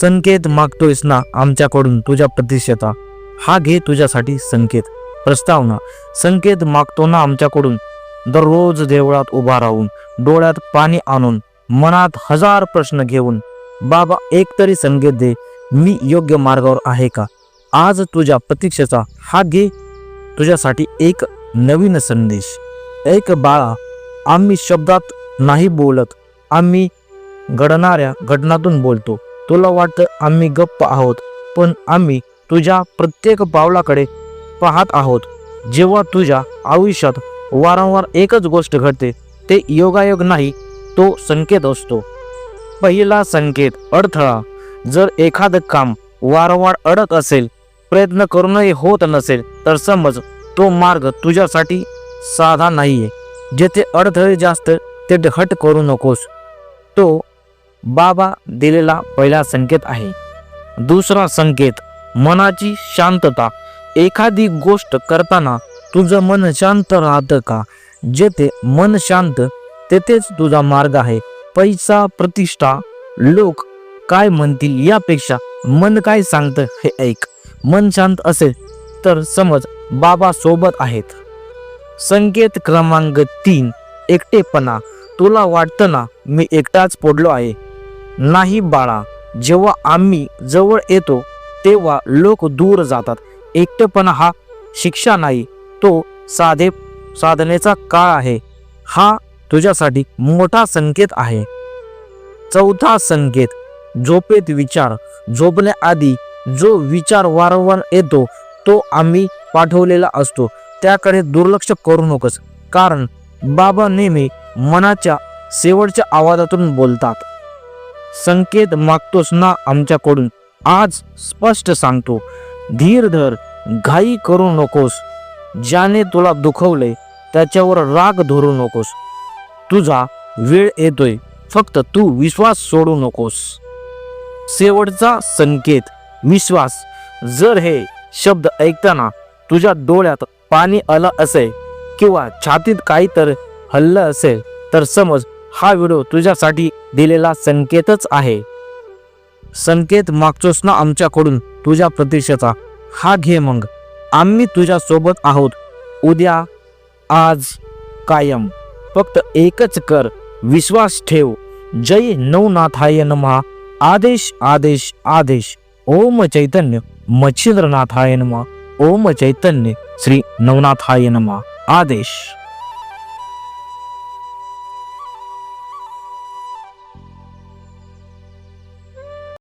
संकेत मागतोयस ना आमच्याकडून तुझ्या प्रतीक्षेचा हा घे तुझ्यासाठी संकेत. प्रस्तावना संकेत मागतो ना आमच्याकडून. दररोज देवळात उभा राहून डोळ्यात पाणी आणून मनात हजार प्रश्न घेऊन बाबा एक तरी संकेत दे मी योग्य मार्गावर आहे का? आज तुझ्या प्रतीक्षेचा हा घे. तुझ्यासाठी एक नवीन संदेश. एक बाळा आम्ही शब्दात नाही बोलत आम्ही घडणाऱ्या घटनातून बोलतो. तुला वाटतं आम्ही गप्प आहोत पण आम्ही तुझ्या प्रत्येक पावलाकडे पाहत आहोत. जेव्हा तुझ्या आयुष्यात वारंवार एकच गोष्ट घडते ते योगायोग नाही तो संकेत असतो. पहिला संकेत अडथळा जर एखादं काम वारंवार अडत असेल प्रयत्न करूनही होत नसेल तर समज तो मार्ग तुझ्यासाठी साधा नाहीये जेथे अडथळे जास्त ते हट करू नकोस. तो बाबा दिलेला पहिला संकेत आहे. दुसरा संकेत मनाची शांतता. एखादी गोष्ट करताना तुझं मन शांत राहतं का? जेथे मन शांत तेथेच तुझा मार्ग आहे. पैसा प्रतिष्ठा लोक काय म्हणतील यापेक्षा मन काय सांगतं हे ऐक. मन शांत असेल तर समज बाबा सोबत आहेत. संकेत क्रमांक तीन एकटेपणा. तुला वाटतं ना मी एकटाच पडलो आहे? नाही बाळा जेव्हा आम्ही जवळ येतो तेव्हा लोक दूर जातात. एकटेपणा हा शिक्षा नाही तो साधे साधनेचा काळ आहे. हा तुझ्यासाठी मोठा संकेत आहे. चौथा संकेत झोपेत विचार. झोपण्याआधी जो विचार वारंवार येतो तो आम्ही पाठवलेला असतो. त्याकडे दुर्लक्ष करू नकोस कारण बाबा नेहमी मनाच्या शेवटच्या आवाजातून बोलतात. संकेत मागतोस ना आमच्याकडून. आज स्पष्ट सांगतो धीर धर घाई करू नकोस. ज्याने तुला दुखवले त्याच्यावर राग धरू नकोस. तुझा वेळ येतोय फक्त तू विश्वास सोडू नकोस. शेवटचा संकेत विश्वास. जर हे शब्द ऐकताना तुझ्या डोळ्यात पाणी आलं असेल किंवा छातीत काहीतरी हल्लं असेल तर समज हा व्हिडिओ तुझ्यासाठी दिलेला संकेतच आहे. संकेत मागचोस ना आमच्याकडून तुझ्या प्रतीक्षेचा. हा घे मग. आम्ही तुझ्या सोबत आहोत. उद्या आज कायम. फक्त एकच कर. विश्वास ठेव. जय नवनाथाय नमहा आदेश आदेश आदेश. ओम चैतन्य. मच्छिंद्रनाथाय नमः. ओम चैतन्य. श्री नवनाथाय नमः. आदेश.